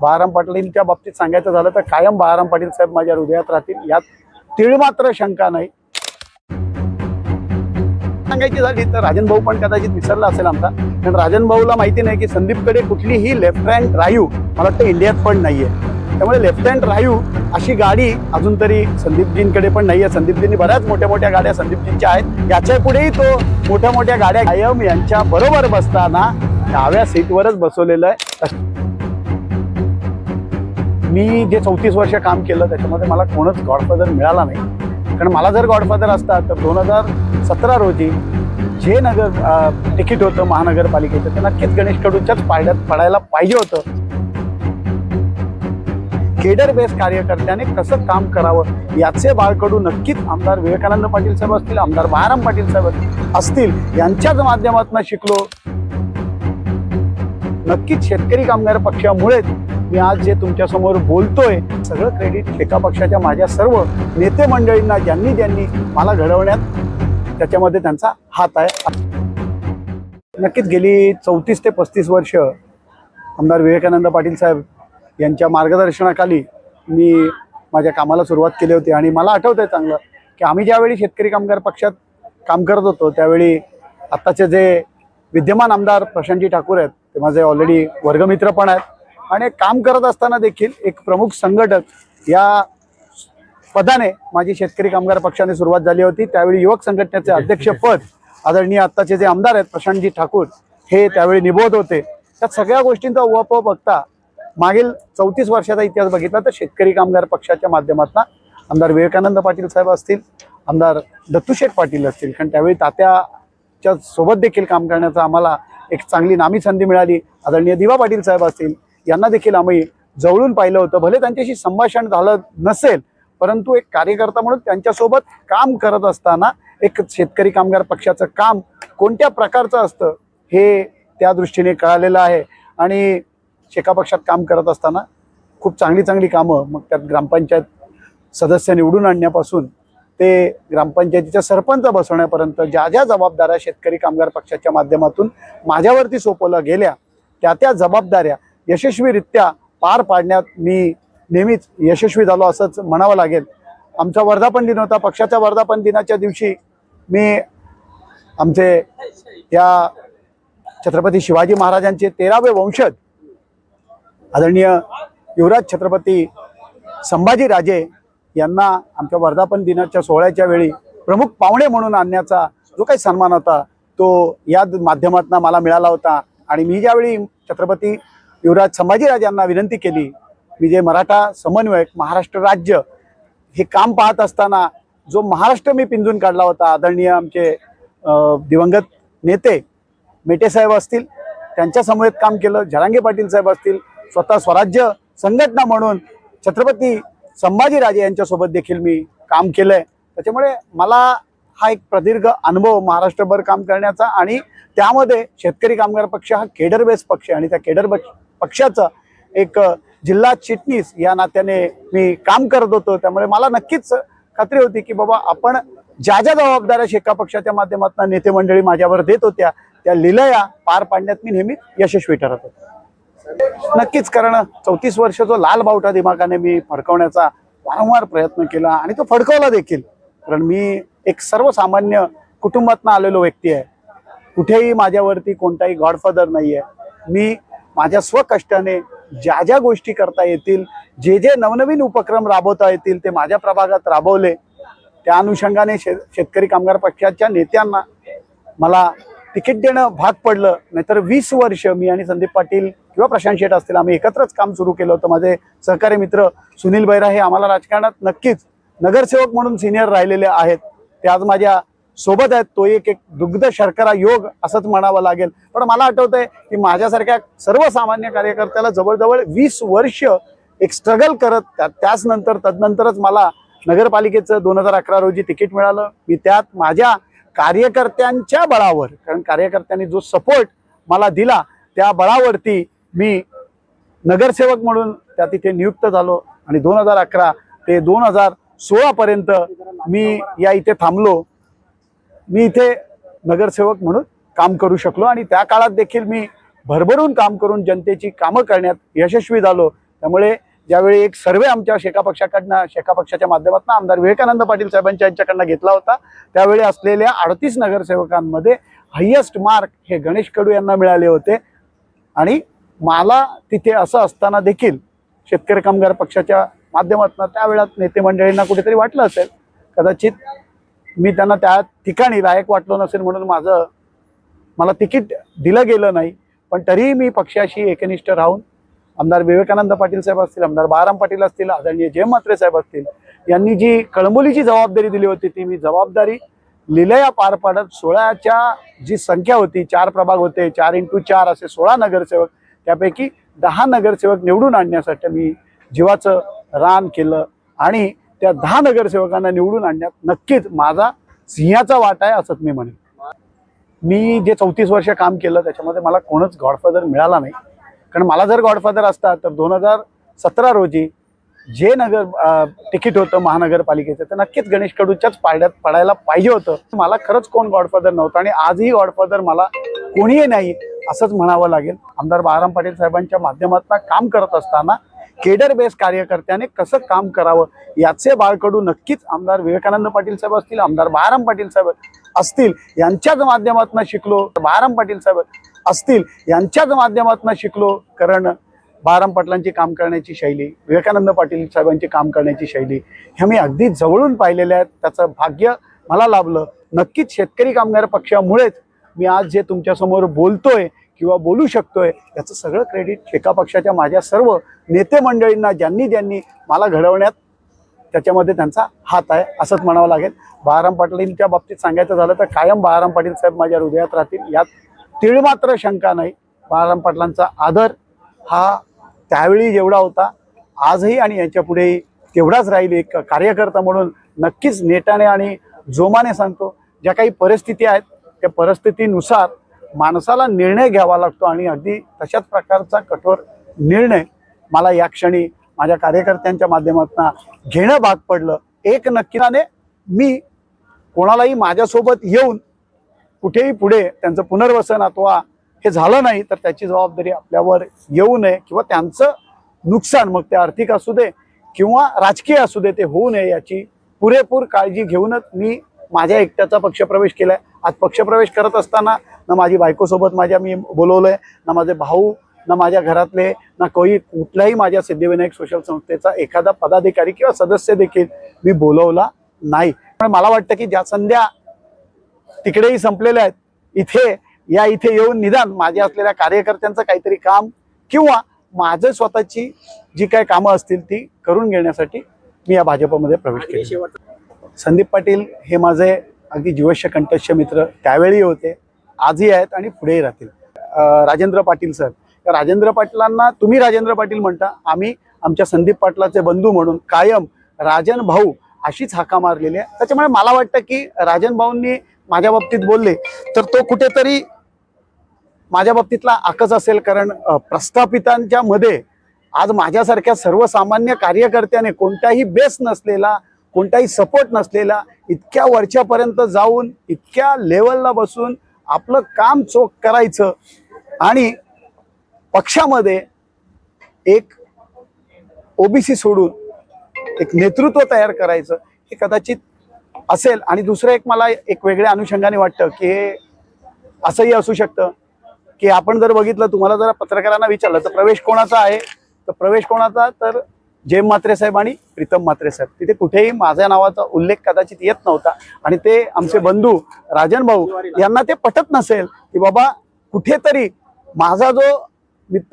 बाळाराम पाटलांच्या बाबतीत सांगायचं झालं तर कायम बाळाराम पाटील साहेब माझ्या हृदयात राहतील. यात तीळ मात्र शंका नाही. सांगायची झाली तर राजन भाऊ पण कदाचित विसरला असेल आमचा. कारण राजन भाऊला माहिती नाही की संदीपकडे कुठलीही लेफ्ट हँड रायू मला वाटतं इंडियात पण नाहीये. त्यामुळे लेफ्ट हँड रायू अशी गाडी अजून तरी संदीपजींकडे पण नाहीये. संदीपजींनी बऱ्याच मोठ्या मोठ्या गाड्या संदीपजींच्या आहेत. याच्या पुढेही तो मोठ्या मोठ्या गाड्या कायम यांच्या बरोबर बसताना डाव्या सीटवरच बसवलेलं आहे. मी जे चौतीस वर्ष काम केलं त्याच्यामध्ये मला कोणच गॉडफादर मिळाला नाही. कारण मला जर गॉडफादर असता तर दोन हजार सतरा रोजी जे नगर तिकीट होतं महानगरपालिकेचं ते नक्कीच गणेश कडूच्याच पाड्यात पडायला पाहिजे होतं. केडर बेस कार्यकर्त्याने कसं काम करावं याचे बाळकडू नक्कीच आमदार विवेकानंद पाटील साहेब असतील आमदार बाराम पाटील साहेब असतील यांच्याच माध्यमातून शिकलो. नक्कीच शेतकरी कामगार पक्षामुळेच मी आज जे तुमच्यासमोर बोलतोय सगळं क्रेडिट एका पक्षाच्या माझ्या सर्व नेते मंडळींना ज्यांनी ज्यांनी मला घडवण्यात त्याच्यामध्ये त्यांचा हात आहे. नक्कीच गेली चौतीस ते पस्तीस वर्ष आमदार विवेकानंद पाटील साहेब यांच्या मार्गदर्शनाखाली मी माझ्या कामाला सुरुवात केली होती आणि मला आठवतं आहे चांगलं की आम्ही ज्यावेळी शेतकरी कामगार पक्षात काम करत होतो त्यावेळी आत्ताचे जे विद्यमान आमदार प्रशांतजी ठाकूर आहेत ते माझे ऑलरेडी वर्गमित्र पण आहेत. आणि काम करत असताना देखील एक प्रमुख संघटक या पदाने माझी शेतकरी कामगार पक्षाने सुरुवात झाली होती. त्यावेळी युवक संघटनेचे अध्यक्षपद आदरणीय आत्ताचे जे आमदार आहेत प्रशांतजी ठाकूर हे त्यावेळी निभवत होते. त्या सगळ्या गोष्टींचा उप बघता मागील चौतीस वर्षाचा इतिहास बघितला तर शेतकरी कामगार पक्षाच्या माध्यमातून आमदार विवेकानंद पाटील साहेब असतील आमदार दत्तूशेठ पाटील असतील. कारण त्यावेळी तात्याच्या सोबत देखील काम करण्याचा आम्हाला एक चांगली नामी संधी मिळाली. आदरणीय दिवा पाटील साहेब असतील यांना देखील आम्ही जवळून पाहिलं होतं. भले त्यांच्याशी संभाषण झालं नसेल परंतु एक कार्यकर्ता म्हणून त्यांच्यासोबत काम करत असताना एक शेतकरी कामगार पक्षाचं काम कोणत्या प्रकारचं असतं हे त्या दृष्टीने कळालेलं आहे. आणि शेका पक्षात काम करत असताना खूप चांगली चांगली कामं मग त्यात ग्रामपंचायत सदस्य निवडून आणण्यापासून ते ग्रामपंचायतीचा सरपंच बसवण्यापर्यंत ज्या ज्या जबाबदाऱ्या शेतकरी कामगार पक्षाच्या माध्यमातून माझ्यावरती सोपवल्या गेल्या त्या त्या जबाबदाऱ्या यशस्वीरित्या पार पाडण्यात मी नेहमीच यशस्वी झालो असंच म्हणावं लागेल. आमचा वर्धापन दिन होता. पक्षाच्या वर्धापन दिनाच्या दिवशी मी आमचे या छत्रपती शिवाजी महाराजांचे तेरावे वंशज आदरणीय युवराज छत्रपती संभाजी राजे यांना आमच्या वर्धापन दिनाच्या सोहळ्याच्या वेळी प्रमुख पाहुणे म्हणून आणण्याचा जो काही सन्मान होता तो या माध्यमातून मला मिळाला होता. आणि मी ज्यावेळी छत्रपती युवराज संभाजीराजे यांना विनंती केली. मी जे मराठा समन्वयक महाराष्ट्र राज्य. हे काम पाहत असताना जो महाराष्ट्र मी पिंजून काढला होता आदरणीय आमचे दिवंगत नेते मेटे साहेब असतील त्यांच्या समवेत काम केलं जरांगे पाटील साहेब असतील स्वतः स्वराज्य संघटना म्हणून छत्रपती संभाजीराजे यांच्यासोबत देखील मी काम केलं आहे त्याच्यामुळे मला हा एक प्रदीर्घ अनुभव महाराष्ट्रभर काम करण्याचा आणि त्यामध्ये शेतकरी कामगार पक्ष हा केडर बेस पक्ष आहे आणि त्या केडर पक्ष- पक्षाचं एक जिल्हा चिटणीस या नात्याने मी काम करत होतो. त्यामुळे मला नक्कीच खात्री होती की बाबा आपण ज्या ज्या जबाबदाऱ्या शेका पक्षाच्या माध्यमातून नेते मंडळी माझ्यावर देत होत्या त्या लिलया पार पाडण्यात मी नेहमी यशस्वी ठरत होतो. नक्कीच कारण चौतीस वर्ष जो लाल बावटा दिमागाने मी फडकवण्याचा वारंवार प्रयत्न केला आणि तो फडकवला देखील. कारण मी एक सर्वसामान्य कुटुंबातनं आलेलो व्यक्ती आहे. कुठेही माझ्यावरती कोणताही गॉडफादर नाही आहे मी माझ्या स्वकष्टाने ज्या ज्या गोष्टी करता येतील जे जे नवनवीन उपक्रम राबवता येतील ते माझ्या प्रभागात राबवले. त्या अनुषंगाने शे शेतकरी कामगार पक्षाच्या नेत्यांना मला तिकीट देणं भाग पडलं. नाहीतर वीस वर्ष मी आणि संदीप पाटील किंवा प्रशांत शेठ असतील आम्ही एकत्रच काम सुरू केलं होतं. माझे सहकारी मित्र सुनील बैरा हे आम्हाला राजकारणात नक्कीच नगरसेवक म्हणून सिनियर राहिलेले आहेत. ते आज माझ्या सोबत आहेत. तो एक एक दुग्ध शर्करा योग असंच म्हणावं लागेल. पण मला आठवतंय की माझ्यासारख्या सर्वसामान्य कार्यकर्त्याला जवळजवळ वीस वर्ष एक स्ट्रगल करत त्या- त्याच नंतर तदनंतरच मला नगरपालिकेचं दोन हजार अकरा रोजी तिकीट मिळालं. मी त्यात माझ्या कार्यकर्त्यांच्या बळावर कारण कार्यकर्त्यांनी जो सपोर्ट मला दिला त्या बळावरती मी नगरसेवक म्हणून त्या तिथे नियुक्त झालो. आणि दोन हजार अकरा ते दोन हजार सोळा पर्यंत मी या इथे थांबलो. मी इथे नगरसेवक म्हणून काम करू शकलो आणि त्या काळात देखील मी भरभरून काम करून जनतेची कामं करण्यात यशस्वी झालो. त्यामुळे ज्यावेळी एक सर्वे आमच्या शेका पक्षाकडनं शेका पक्षाच्या माध्यमातून आमदार विवेकानंद पाटील साहेबांच्या यांच्याकडनं घेतला होता त्यावेळी असलेल्या अडतीस नगरसेवकांमध्ये हायेस्ट मार्क हे गणेश कडू यांना मिळाले होते. आणि मला तिथे असं असताना देखील शेतकरी कामगार पक्षाच्या माध्यमातून त्यावेळात नेते मंडळींना कुठेतरी वाटलं असेल. कदाचित मी त्यांना त्या ठिकाणी लायक वाटलो नसेल म्हणून माझं मला तिकीट दिलं गेलं नाही. पण तरीही मी पक्षाशी एकनिष्ठ राहून आमदार विवेकानंद पाटील साहेब असतील आमदार बाळाराम पाटील असतील आदरणीय जय म्हात्रे साहेब असतील यांनी जी कळंबोलीची जबाबदारी दिली होती ती मी जबाबदारी लिलया पार पाडत सोळाच्या जी संख्या होती चार प्रभाग होते चार इंटू चार असे सोळा नगरसेवक त्यापैकी दहा नगरसेवक निवडून आणण्यासाठी मी जीवाचं रान केलं. आणि त्या दहा नगरसेवकांना निवडून आणण्यात नक्कीच माझा सिंहाचा वाटा आहे असंच मी म्हणेन. मी जे चौतीस वर्ष काम केलं त्याच्यामध्ये मला कोणच गॉडफादर मिळाला नाही. कारण मला जर गॉडफादर असता तर दोन हजार सतरा रोजी जे नगर तिकीट होतं महानगरपालिकेचं तर नक्कीच गणेश कडूच्याच पाड्यात पडायला पाहिजे होतं. मला खरंच कोण गॉडफादर नव्हतं आणि आजही गॉडफादर मला कोणीही नाही असंच म्हणावं लागेल. आमदार बाळाराम पाटील साहेबांच्या माध्यमातून काम करत असताना केडर बेस कार्यकर्त्याने कसं काम करावं याचे बाळकडू नक्कीच आमदार विवेकानंद पाटील साहेब असतील आमदार बाराम पाटील साहेब असतील यांच्याच माध्यमातून शिकलो बाराम पाटील साहेब असतील यांच्याच माध्यमातून शिकलो कारण बाराम पाटलांची काम करण्याची शैली विवेकानंद पाटील साहेबांची काम करण्याची शैली ह्या मी अगदी जवळून पाहिलेल्या आहेत. त्याचं भाग्य मला लाभलं. नक्कीच शेतकरी कामगार पक्षामुळेच मी आज जे तुमच्यासमोर बोलतोय किंवा बोलू शकतोय याचं सगळं क्रेडिट एका पक्षाच्या माझ्या सर्व नेते मंडळींना ज्यांनी ज्यांनी मला घडवण्यात त्याच्यामध्ये त्यांचा हात आहे असंच म्हणावं लागेल. बहाराम पाटीलच्या बाबतीत सांगायचं झालं तर कायम बहाराम पाटील साहेब माझ्या हृदयात राहतील. यात तीळ मात्र शंका नाही. बहाराम पाटलांचा आदर हा त्यावेळी जेवढा होता आजही आणि याच्यापुढेही तेवढाच राहील एक कार्यकर्ता म्हणून नक्कीच नेटाने आणि जोमाने सांगतो. ज्या काही परिस्थिती आहेत त्या परिस्थितीनुसार माणसाला निर्णय घ्यावा लागतो आणि अगदी तशाच प्रकारचा कठोर निर्णय मला या क्षणी माझ्या कार्यकर्त्यांच्या माध्यमातून घेणं भाग पडलं. एक नक्कीने मी कोणालाही माझ्यासोबत येऊन कुठेही पुढे त्यांचं पुनर्वसन अथवा हे झालं नाही तर त्याची जबाबदारी आपल्यावर येऊ नये किंवा त्यांचं नुकसान मग ते आर्थिक असू दे किंवा राजकीय असू दे ते होऊ नये याची पुरेपूर काळजी घेऊनच मी माझ्या एकट्याचा पक्षप्रवेश आहे आज पक्षप्रवेश करत असताना ना माझी बायकोसोबत माझ्या मी बोलवलंय ना माझे भाऊ ना माझ्या घरातले ना कोणी कुठल्याही माझ्या सिद्धिविनायक सोशल संस्थेचा एखादा पदाधिकारी किंवा सदस्य देखील मी बोलवला नाही. पण मला वाटतं की ज्या संध्या तिकडेही संपलेल्या आहेत इथे या इथे येऊन निदान माझ्या असलेल्या कार्यकर्त्यांचं काहीतरी काम किंवा माझं स्वतःची जी काही कामं असतील ती करून घेण्यासाठी मी या भाजपमध्ये प्रवेश केला संदीप पाटील हे माझे अगदी जीवश्य कंठस्य मित्र त्यावेळी होते आजही आहेत आणि पुढेही राहतील. राजेंद्र पाटील सर. तर राजेंद्र पाटलांना तुम्ही राजेंद्र पाटील म्हणता आम्ही आमच्या संदीप पाटलाचे बंधू म्हणून कायम राजन भाऊ अशीच हाका मारलेली आहे. त्याच्यामुळे मला वाटतं की राजन भाऊंनी माझ्या बाबतीत बोलले तर तो कुठेतरी माझ्या बाबतीतला आकच असेल कारण प्रस्थापितांच्या मध्ये आज माझ्यासारख्या सर्वसामान्य कार्यकर्त्याने कोणताही बेस नसलेला कोणताही सपोर्ट नसलेला इतक्या वरच्यापर्यंत जाऊन इतक्या लेवलला बसून आपलं काम चोख करायचं आणि पक्षामध्ये एक ओबीसी सोडून एक नेतृत्व तयार करायचं हे कदाचित असेल. आणि दुसरं एक मला एक वेगळ्या अनुषंगाने वाटतं की हे असंही असू शकतं की आपण जर बघितलं तुम्हाला जर पत्रकारांना विचारलं तर प्रवेश कोणाचा आहे? तर प्रवेश कोणाचा? तर जेम म्हात्रे साहेब आणि प्रीतम म्हात्रे साहेब. तिथे कुठेही माझ्या नावाचा उल्लेख कदाचित येत नव्हता. आणि ते आमचे बंधू राजन भाऊ यांना ते पटत नसेल की बाबा कुठेतरी माझा जो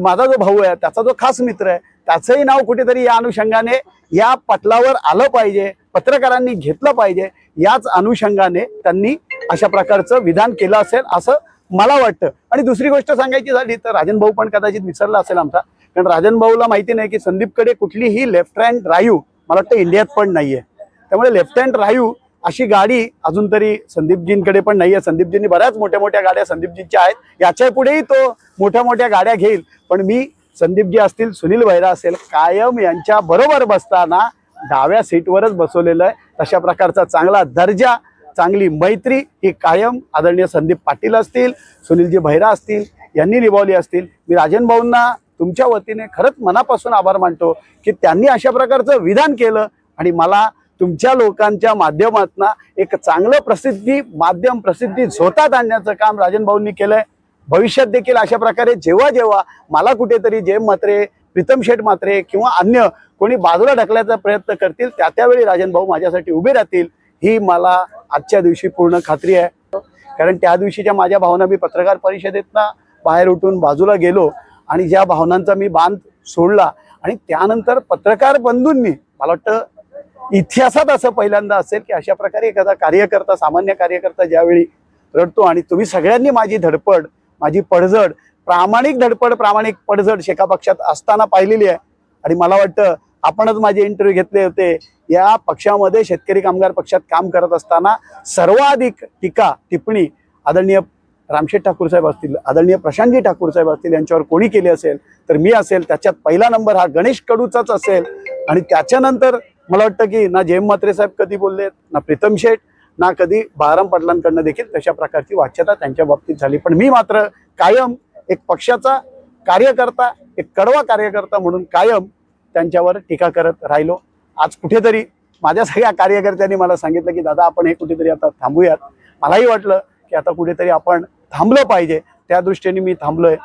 माझा जो भाऊ आहे त्याचा जो खास मित्र आहे त्याचंही नाव कुठेतरी या अनुषंगाने या पटलावर आलं पाहिजे पत्रकारांनी घेतलं पाहिजे याच अनुषंगाने त्यांनी अशा प्रकारचं विधान केलं असेल असं मला वाटतं. आणि दुसरी गोष्ट सांगायची झाली तर राजन भाऊ पण कदाचित विसरला असेल आमचा. कारण राजन भाऊला माहिती नाही की संदीपकडे कुठलीही लेफ्ट हँड ड्राईव्ह मला वाटतं इंडियात पण नाही आहे त्यामुळे लेफ्ट हँड ड्राईव्ह अशी गाडी अजून तरी संदीपजींकडे पण नाही आहे संदीपजींनी बऱ्याच मोठ्या मोठ्या गाड्या संदीपजींच्या आहेत. याच्या पुढेही तो मोठ्या मोठ्या गाड्या घेईल. पण मी संदीपजी असतील सुनील भैरा असेल कायम यांच्या बरोबर बसताना डाव्या सीटवरच बसवलेलं आहे. तशा प्रकारचा चांगला दर्जा चांगली मैत्री ही कायम आदरणीय संदीप पाटील असतील सुनीलजी भैरा असतील यांनी निभावली असतील. मी राजन भाऊंना तुमच्या वतीने खरंच मनापासून आभार मानतो की त्यांनी अशा प्रकारचं विधान केलं आणि मला तुमच्या लोकांच्या माध्यमातून एक चांगलं प्रसिद्धी माध्यम प्रसिद्धी झोतात आणण्याचं काम राजन भाऊंनी केलंय. भविष्यात देखील अशा प्रकारे जेव्हा जेव्हा मला कुठेतरी जेम मात्रे प्रीतम शेठ मात्रे किंवा अन्य कोणी बाजूला ढकलायचा प्रयत्न करतील त्या त्यावेळी राजन भाऊ माझ्यासाठी उभे राहतील ही मला आजच्या दिवशी पूर्ण खात्री आहे. कारण त्या दिवशीच्या माझ्या भावना मी पत्रकार परिषदेतना बाहेर उठून बाजूला गेलो. आणि ज्या भावनांचा मी बांध सोडला आणि त्यानंतर पत्रकार बंधूंनी मला वाटतं इतिहासात असं पहिल्यांदा असेल की अशा प्रकारे एखादा कार्यकर्ता सामान्य कार्यकर्ता ज्यावेळी रडतो आणि तुम्ही सगळ्यांनी माझी धडपड माझी पडझड प्रामाणिक धडपड प्रामाणिक पडझड शेका पक्षात असताना पाहिलेली आहे. आणि मला वाटतं आपणच माझे इंटरव्ह्यू घेतले होते. या पक्षामध्ये शेतकरी कामगार पक्षात काम करत असताना सर्वाधिक टीका टिप्पणी आदरणीय रामशेठ ठाकूर साहेब असतील आदरणीय प्रशांतजी ठाकूर साहेब असतील यांच्यावर कोणी केली असेल तर मी असेल त्याच्यात पहिला नंबर हा गणेश कडूचाच असेल. आणि त्याच्यानंतर मला वाटतं की ना जयम म्हात्रे साहेब कधी बोललेत ना प्रीतम शेठ ना कधी बाराम पाटलांकडनं देखील तशा प्रकारची वाच्यता त्यांच्या बाबतीत झाली. पण मी मात्र कायम एक पक्षाचा कार्यकर्ता एक कडवा कार्यकर्ता म्हणून कायम त्यांच्यावर टीका करत राहिलो. आज कुठेतरी माझ्या सगळ्या कार्यकर्त्यांनी मला सांगितलं की दादा आपण हे कुठेतरी आता थांबूयात. मलाही वाटलं की आता कुठेतरी आपण थांबलं पाहिजे. त्या दृष्टीने मी थांबलोय.